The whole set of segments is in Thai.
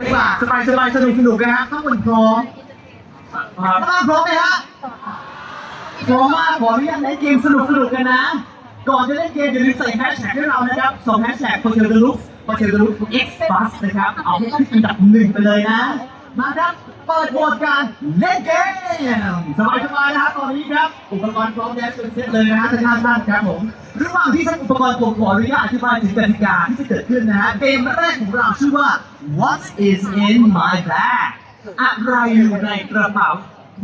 ดีกว่าสบายสบายสนุกสนุกกันฮะข้างบนพร้อมครับข้างล่างพร้อมไหมฮะพร้อมมากขออนุญาตเล่นเกมสนุกสนุกกันนะ ก่อนจะเล่นเกมอย่าลืมใส่แฮชแท็กให้เรานะครับส่งแฮชแท็กโคเทลเดลุกโคเทลเดลุก X Bus นะครับ เอาให้ขึ้นอันดับหนึ่งไปเลยนะ มาครับ เปิดโหมดการเล่นเกมสบายสบายๆนะครับตอนนี้ครับ อุปกรณ์พร้อมแล้วเป็นเซตเลยนะฮะท่านท่านครับผมระหว่างที่ใช้อุปกรณ์ผมขออนุญาตอธิบายถึงกติกาที่จะเกิดขึ้นนะฮะเกมแรกของเราชื่อว่า What is in my bag อะไรอยู่ในกระเป๋า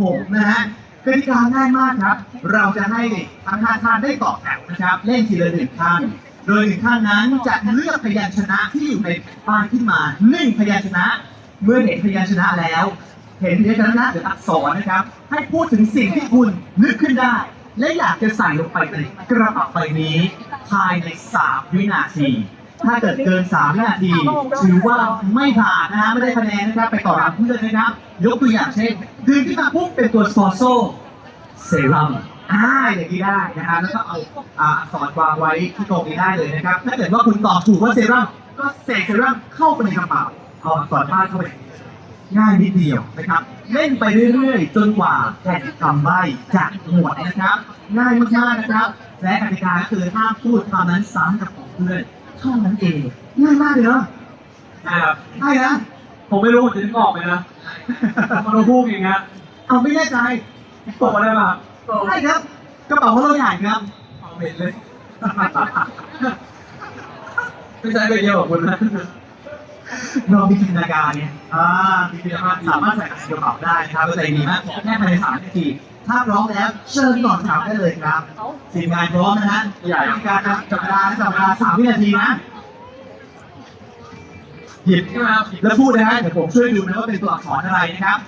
ผมนะฮะกติกาง่ายมากครับ เราจะให้ทั้งห้าท่านได้ตอบแถวนะครับ เล่นทีละหนึ่งท่านโดยหนึ่งท่านนั้นจะเลือกพยัญชนะที่อยู่ในป้ายขึ้นมาหนึ่งพยัญชนะ เมื่อเห็นพยัญชนะแล้ว เห็นพยัญชนะหรืออักษรนะครับ ให้พูดถึงสิ่งที่คุณนึกขึ้นได้ และอยากจะใส่ลงไปในกระเป๋าใบนี้ ภายใน 3 วินาที ถ้าเกิดเกิน 3 วินาที ถือว่าไม่ผ่านนะฮะไม่ได้คะแนนนะครับ ไปต่อรับเพื่อนนะครับ ยกตัวอย่างเช่นดึงขึ้นมาปุ๊บเป็นตัวซอโซเซรั่มอ่าอย่างนี้ได้นะฮะแล้วก็เอาอ่าอักษรวางไว้ที่ตรงนี้ได้เลยนะครับ ถ้าเกิดว่าคุณตอบถูกว่าเซรั่มก็เสกเซรั่มเข้าไปในกระเป๋า เอาอักษรพาดเข้าไปง่ายนิดเดียวนะครับ เล่นไปเรื่อยๆ จนกว่าแผ่นคำใบ้จะหมดนะครับ ง่ายมากๆนะครับ และกติกาก็คือห้ามพูดคำนั้นซ้ำกับของเพื่อนเท่านั้นเองง่ายมากเลยเนาะนะครับง่ายนะผมไม่รู้ผมจะนึกออกไหมนะมันต้องพูดอย่างเงี้ยเอาไม่แน่ใจตกมาได้ป่ะใช่ครับกระเป๋าของเราใหญ่ครับเอาเห็นเลยไม่ใช่ไปเดียวกับคุณนะ เรามีจินตนาการเนี่ยอ่ามีจินตนาการสามารถใส่ในกระเป๋าได้นะครับก็ใจดีมากขอแค่ภายในสามนาทีถ้าพร้อมแล้วเชิญก่อนถามได้เลยครับทีมงานพร้อมนะฮะใหญ่การนะจับเวลานะจับเวลาสามวินาทีนะหยิบใช่ไหมครับแล้วพูดนะฮะเดี๋ยวผมช่วยดูนะว่าเป็นตัวอักษรอะไรนะครับ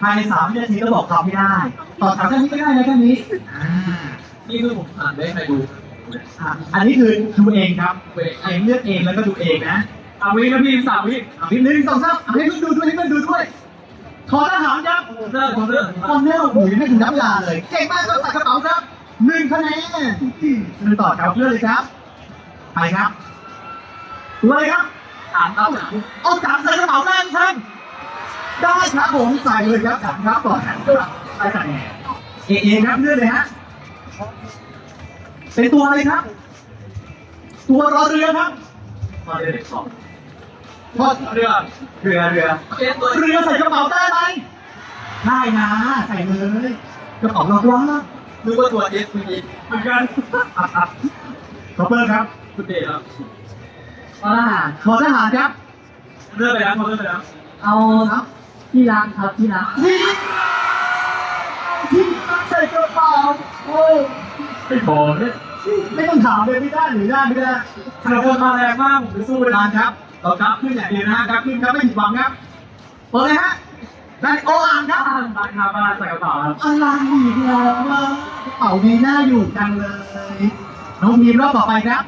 ภายในสามวินาทีต้องบอกคำให้ได้ตอบถามแค่นี้ก็ได้นะแค่นี้อ่านี่คือผมอ่านได้ใครดูอะอันนี้คือดูเองครับเว้ยเองเลือกเองแล้วก็ดูเองนะ เอาวินะพี่สามวิอะนิดนึงสองสามอะให้เพื่อนดูด้วยให้เพื่อนดูด้วยขอทหารครับผมเลิกผมเลิกคอนเนลโอ้โหยังไม่ถึงนับเวลาเลย เก่งมากครับใส่กระเป๋าครับหนึ่งคะแนนดูต่อครับเพื่อนเลยครับ ไปครับตัวอะไรครับอ่านเอาจากเอาจับใส่กระเป๋าได้ครับได้ครับผมใส่เลยครับจับครับก่อนไปใส่เอเอครับเลื่อนเลยฮะเป็นตัวอะไรครับ ตัวรอเรือครับมาเรียนสอง พอเรือ เรือเรือเอ็นตัวเรือใส่กระเป๋าได้ไหมได้นะ ใส่เลยกระเป๋าเรากว้างนึกว่าตัวเอสมีเหมือนกันขอเปิดครับคุณเดชครับทหารขอทหารครับเลิกไปแล้วเขาเลิกไปแล้วเอาครับที่รักครับที่รักที่ที่ใส่กระเป๋าโอ้ยไม่พอเนี่ยไม่ต้องถามเลยไม่ได้หรือได้ไม่ได้ธนาคารมาแรงมากผมไปสู้เลยทานครับ เราครับขึ้นอย่างเดียวนะฮะครับขึ้นครับไม่ผิดหวังครับเปิดเลยฮะได้โออ่านครับบ้านบ้านครับบ้านใส่กระเป๋าครับอะไรอีกแล้วอะกระเป๋าดีน่าอยู่จังเลยน้องพีมรอบต่อไปครับ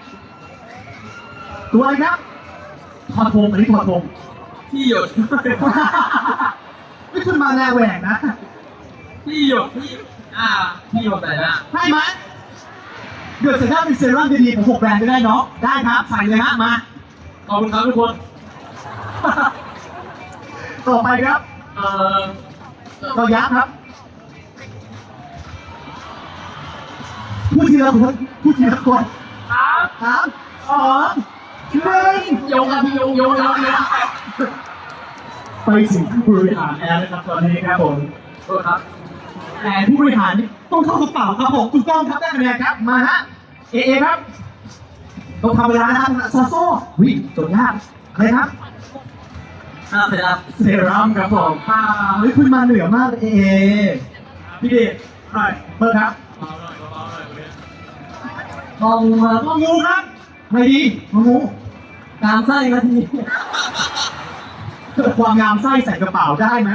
ตัวอะไรครับทอทงอันนี้ทอทงที่หยดไม่ขึ้นมาแนวแหวกนะที่หยดที่อ่าที่หยดใส่ละใช่ไหมเกิดเสร็จแล้วเป็นเซรั่มดีๆผมหกแบรนด์ก็ได้เนาะได้ครับใส่เลยฮะมา ขอบคุณครับทุกคน ต่อไปครับเอ่อต่อยักษ์ครับพูดทีละคนพูดทีละคนครับสามสองหนึ่งโยงครับพี่โยงโยงโยงโยงไปถึงผู้บริหารแล้วนะครับตอนนี้ครับผมโทษครับแต่ผู้บริหารนี่ต้องเข้ากระเป๋าครับผมถูกต้องครับได้คะแนนครับมาฮะเอเอครับ ต้องทำเวลานะครับซาโซ่วิ่งจดยากอะไรครับอ่าเสร็จแล้วเซรั่มครับผมอ่าเฮ้ยคุณมาเหนือมากเลยเอเอพี่เดชหน่อยเปิดครับเบาหน่อยเบาหน่อยคนนี้กองครับงองูครับไม่ดีงองูตามไส้นาทีเกิดความงามไส้ใส่กระเป๋าได้ไหม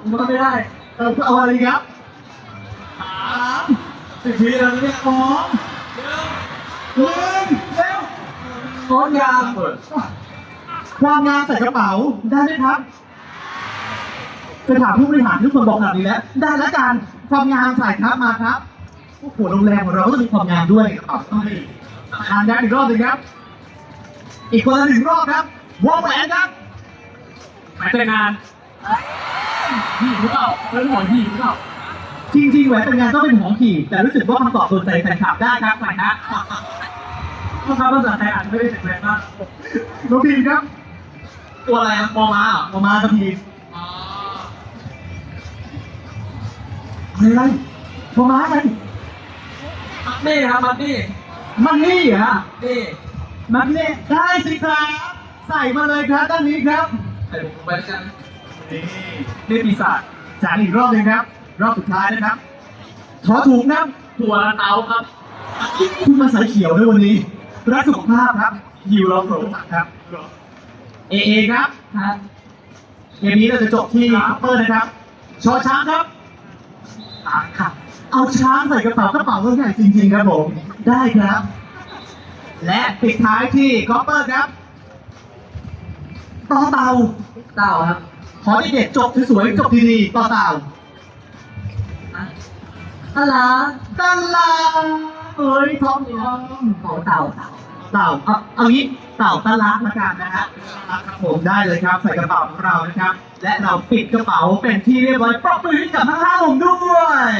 ผมก็ไม่ได้เออเอาอะไรครับสามสิบวิแล้วเนี่ยสองหนึ่งเร็ว โค้ดยามเปิดความงามใส่กระเป๋าได้ไหมครับจะถามผู้บริหารทุกคนบอกแบบนี้แล้วได้แล้วกันความงามใส่ครับมาครับโอ้โหโรงแรมของเราก็จะมีความงามด้วยกระเป๋าต้องมีทานได้อีกรอบหนึ่งครับ อีกคนละหนึ่งรอบครับวงแหวนครับหมายแต่งงานหีบหรือเปล่าเป็นหอยหีบหรือเปล่าจริงๆแหวนแต่งงานก็เป็นของขี่แต่รู้สึกว่าคำตอบโดนใจแฟนคลับได้ครับใส่นะ ภาษาภาษาไทยอาจจะไม่ได้แข็งแรงมากน้องพีมครับ ตัวอะไรครับมอมาเหรอออมาครับพีมอ๋ออะไรพอมาอะไรมัดนี่ครับมัดนี่มันนี่เหรอนี่มันนี่ได้สิครับใส่มาเลยครับด้านนี้ครับใส่ผมลงไปแล้วกันนี่นี่ปีศาจจานอีกรอบหนึงครับ รอบสุดท้ายนะครับ ขอถูกนะตัวละเตาครับ คุณมาสายเขียวด้วยวันนี้ รักสุขภาพครับหิวเราโผล่ครับเอเอครับครับเกมนี้เราจะจบที่คัพเปอร์นะครับชอช้างครับตามค่ะ เอาช้างใส่กระเป๋ากระเป๋าเรื่องใหญ่จริง ๆ ครับผม ได้ครับ และปิดท้ายที่คอปเปอร์ครับต่อเต่าเต่าครับ ขอเด็กๆจบสวยๆจบดีๆต่อเต่าอะอะไรตันลา เอ้ยทองทองของเต่าเต่าเต่าเอาเอางี้เต่าตันลาละกันนะฮะครับผมได้เลยครับ ใส่กระเป๋าของเรานะครับ และเราปิดกระเป๋าเป็นที่เรียบร้อยปรบมือให้กับทั้งห้าหนุ่มด้วย